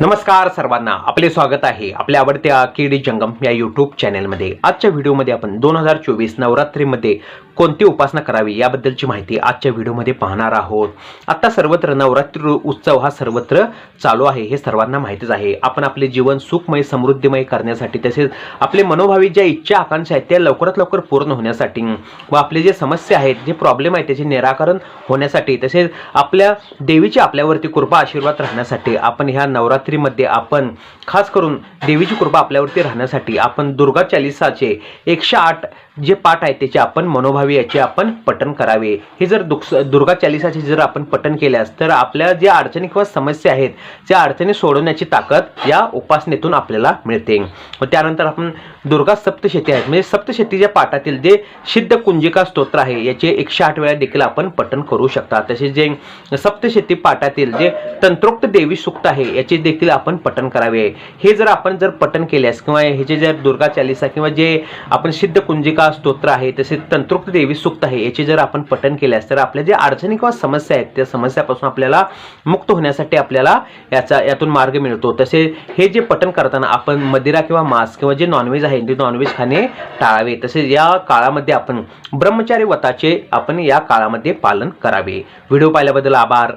नमस्कार सर्वांना आपले स्वागत आहे आपल्या आवडत्या केडी जंगम या यूट्यूब चॅनलमध्ये आजच्या व्हिडिओमध्ये आपण दोन हजार चोवीस नवरात्रीमध्ये कोणती उपासना करावी याबद्दलची माहिती आजच्या व्हिडिओमध्ये पाहणार आहोत. आता सर्वत्र नवरात्री उत्सव हा सर्वत्र चालू आहे हे सर्वांना माहितीच आहे. आपण आपले जीवन सुखमय समृद्धिमय करण्यासाठी तसेच आपले मनोभावी ज्या इच्छा आकांक्षा आहेत त्या लवकरात लवकर पूर्ण होण्यासाठी व आपले जे समस्या आहेत जे प्रॉब्लेम आहेत त्याचे निराकरण होण्यासाठी तसेच आपल्या देवीची आपल्यावरती कृपा आशीर्वाद राहण्यासाठी आपण ह्या नवरात्रीमध्ये आपण खास करून देवीची कृपा आपल्यावरती राहण्यासाठी आपण दुर्गा चालिसाचे एकशे आठ जे पाठ आहेत त्याचे आपण मनोभावी याचे आपण पटन करावे. हे जर दुख दुर्गा चालिसाचे जर आपण पठन केल्यास तर आपल्या ज्या अडचणी किंवा समस्या आहेत त्या अडचणी सोडवण्याची ताकद या उपासनेतून आपल्याला मिळते. व त्यानंतर आपण दुर्गा सप्तशती आहेत. म्हणजे सप्तशतीच्या पाठातील जे सिद्ध कुंजिका स्तोत्र आहे याचे एकशे आठ वेळा देखील आपण पठन करू शकता. तसेच जे सप्तशती पाठातील जे तंत्रोक्त देवी सुक्त आहे याचे देखील आपण पठन करावे हे जर आपण जर पठन केल्यास किंवा ह्याचे जर दुर्गा चालिसा किंवा जे आपण सिद्ध कुंजिका स्तोत्र आहे तसेच तंत्रोक्त देवी सुक्त आहे याचे जर आपण पठन केल्यास तर आपल्या ज्या अडचणी किंवा समस्या आहेत त्या समस्यापासून आपल्याला मुक्त होण्यासाठी आपल्याला याचा यातून मार्ग मिळतो. तसे हे जे पठन करताना आपण मदिरा किंवा मांस किंवा जे नॉनव्हेज आहे ते नॉनव्हेज खाणे टाळावे. तसेच या काळामध्ये आपण ब्रह्मचारी व्रताचे आपण या काळामध्ये पालन करावे. व्हिडिओ पाहिल्याबद्दल आभार.